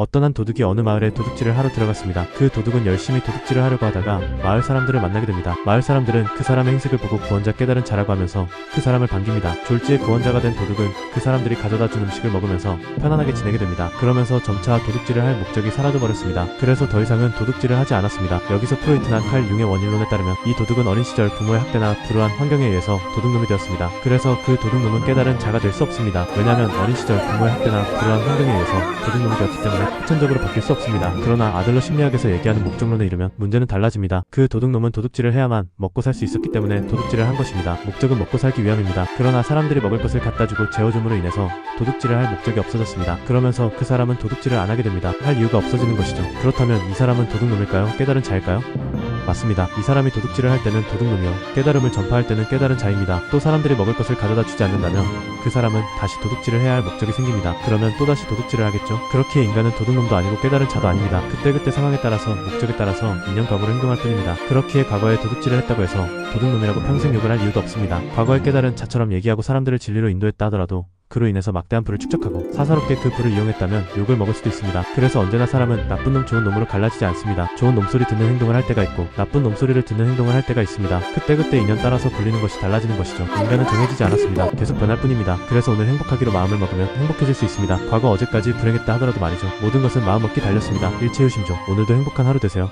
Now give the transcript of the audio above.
어떤 한 도둑이 어느 마을에 도둑질을 하러 들어갔습니다. 그 도둑은 열심히 도둑질을 하려고 하다가 마을 사람들을 만나게 됩니다. 마을 사람들은 그 사람의 행색을 보고 구원자 깨달은 자라고 하면서 그 사람을 반깁니다. 졸지에 구원자가 된 도둑은 그 사람들이 가져다 준 음식을 먹으면서 편안하게 지내게 됩니다. 그러면서 점차 도둑질을 할 목적이 사라져버렸습니다. 그래서 더 이상은 도둑질을 하지 않았습니다. 여기서 프로이트나 칼 융의 원인론에 따르면 이 도둑은 어린 시절 부모의 학대나 불우한 환경에 의해서 도둑놈이 되었습니다. 그래서 그 도둑놈은 깨달은 자가 될 수 없습니다. 왜냐하면 어린 시절 부모의 학대나 불우한 환경에 의해서 도둑놈이 되었기 때문에 후천적으로 바뀔 수 없습니다. 그러나 아들러 심리학에서 얘기하는 목적론에 이르면 문제는 달라집니다. 그 도둑놈은 도둑질을 해야만 먹고 살 수 있었기 때문에 도둑질을 한 것입니다. 목적은 먹고 살기 위함입니다. 그러나 사람들이 먹을 것을 갖다 주고 재워줌으로 인해서 도둑질을 할 목적이 없어졌습니다. 그러면서 그 사람은 도둑질을 안 하게 됩니다. 할 이유가 없어지는 것이죠. 그렇다면 이 사람은 도둑놈일까요? 깨달은 자일까요? 맞습니다. 이 사람이 도둑질을 할 때는 도둑놈이요. 깨달음을 전파할 때는 깨달은 자입니다. 또 사람들이 먹을 것을 가져다 주지 않는다면 그 사람은 다시 도둑질을 해야 할 목적이 생깁니다. 그러면 또다시 도둑질을 하겠죠. 그렇기에 인간은 도둑놈도 아니고 깨달은 자도 아닙니다. 그때그때 상황에 따라서 목적에 따라서 인연감으로 행동할 뿐입니다. 그렇기에 과거에 도둑질을 했다고 해서 도둑놈이라고 평생 욕을 할 이유도 없습니다. 과거에 깨달은 자처럼 얘기하고 사람들을 진리로 인도했다 하더라도 그로 인해서 막대한 불을 축적하고 사사롭게 그 불을 이용했다면 욕을 먹을 수도 있습니다. 그래서 언제나 사람은 나쁜 놈 좋은 놈으로 갈라지지 않습니다. 좋은 놈소리 듣는 행동을 할 때가 있고 나쁜 놈소리를 듣는 행동을 할 때가 있습니다. 그때그때 인연 따라서 불리는 것이 달라지는 것이죠. 인간은 정해지지 않았습니다. 계속 변할 뿐입니다. 그래서 오늘 행복하기로 마음을 먹으면 행복해질 수 있습니다. 과거 어제까지 불행했다 하더라도 말이죠. 모든 것은 마음 먹기 달렸습니다. 일체유심조. 오늘도 행복한 하루 되세요.